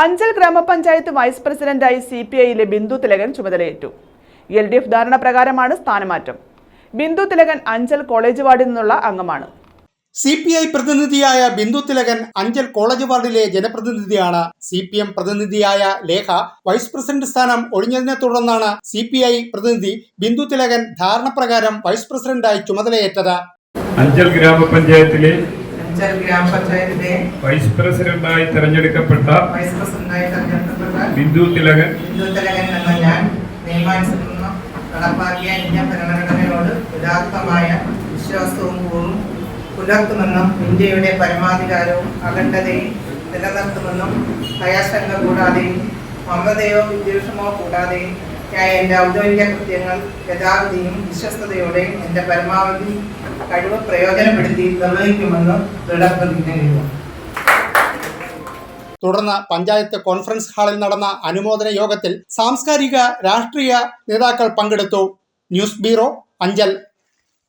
അഞ്ചൽ ഗ്രാമപഞ്ചായത്ത് വൈസ് പ്രസിഡന്റായി C P ഐയിലെ ബിന്ദു തിലകൻ ചുമതലയേറ്റു. എൽ ഡി എഫ് ധാരണ പ്രകാരമാണ് സ്ഥാനമാറ്റം. ബിന്ദു തിലകൻ അഞ്ചൽ കോളേജ് വാർഡിൽ നിന്നുള്ള അംഗമാണ്. സി പി ഐ പ്രതിനിധിയായ ബിന്ദു തിലകൻ അഞ്ചൽ കോളേജ് വാർഡിലെ ജനപ്രതിനിധിയാണ്. സി പി എം പ്രതിനിധിയായ ലേഖ വൈസ് പ്രസിഡന്റ് സ്ഥാനം ഒഴിഞ്ഞതിനെ തുടർന്നാണ് സി പി ഐ പ്രതിനിധി ബിന്ദു തിലകൻ ധാരണപ്രകാരം വൈസ് പ്രസിഡന്റായി ചുമതലയേറ്റത്. അഞ്ചൽ ഗ്രാമപഞ്ചായത്തിലെ അഞ്ചൽ ഗ്രാമപഞ്ചായത്തിലെ വൈസ് പ്രസിഡന്റായി തെരഞ്ഞെടുക്കപ്പെട്ട വൈസ് പ്രസിഡന്റായി തെരഞ്ഞെടുക്കപ്പെട്ട ബിന്ദു തിലകൻ. ബിന്ദു തിലകൻ എന്ന ഞാൻ നിയമാനുസരണം നടപ്പാക്കിയ ഇന്ത്യൻ ഭരണഘടനയോട് യഥാർത്ഥമായ വിശ്വാസവും കൂറും പുലർത്തുമെന്നും ഇന്ത്യയുടെ പരമാധികാരവും അഖണ്ഡതയും നിലനിർത്തുമെന്നും ഭയാശങ്ക കൂടാതെയും മമതയോ വിദ്വേഷമോ കൂടാതെയും ഞാൻ എന്റെ ഔദ്യോഗിക കൃത്യങ്ങൾ യഥാവിധിയും വിശ്വസ്തയോടെയും എന്റെ പരമാവധി കഴിവ് പ്രയോജനപ്പെടുത്തി നിർവഹിക്കുമെന്ന് ദൃഢപ്രതിജ്ഞ തുടർന്ന് പഞ്ചായത്ത് കോൺഫറൻസ് ഹാളിൽ നടന്ന അനുമോദന യോഗത്തിൽ സാംസ്കാരിക രാഷ്ട്രീയ നേതാക്കൾ പങ്കെടുത്തു. News bureau Anchal.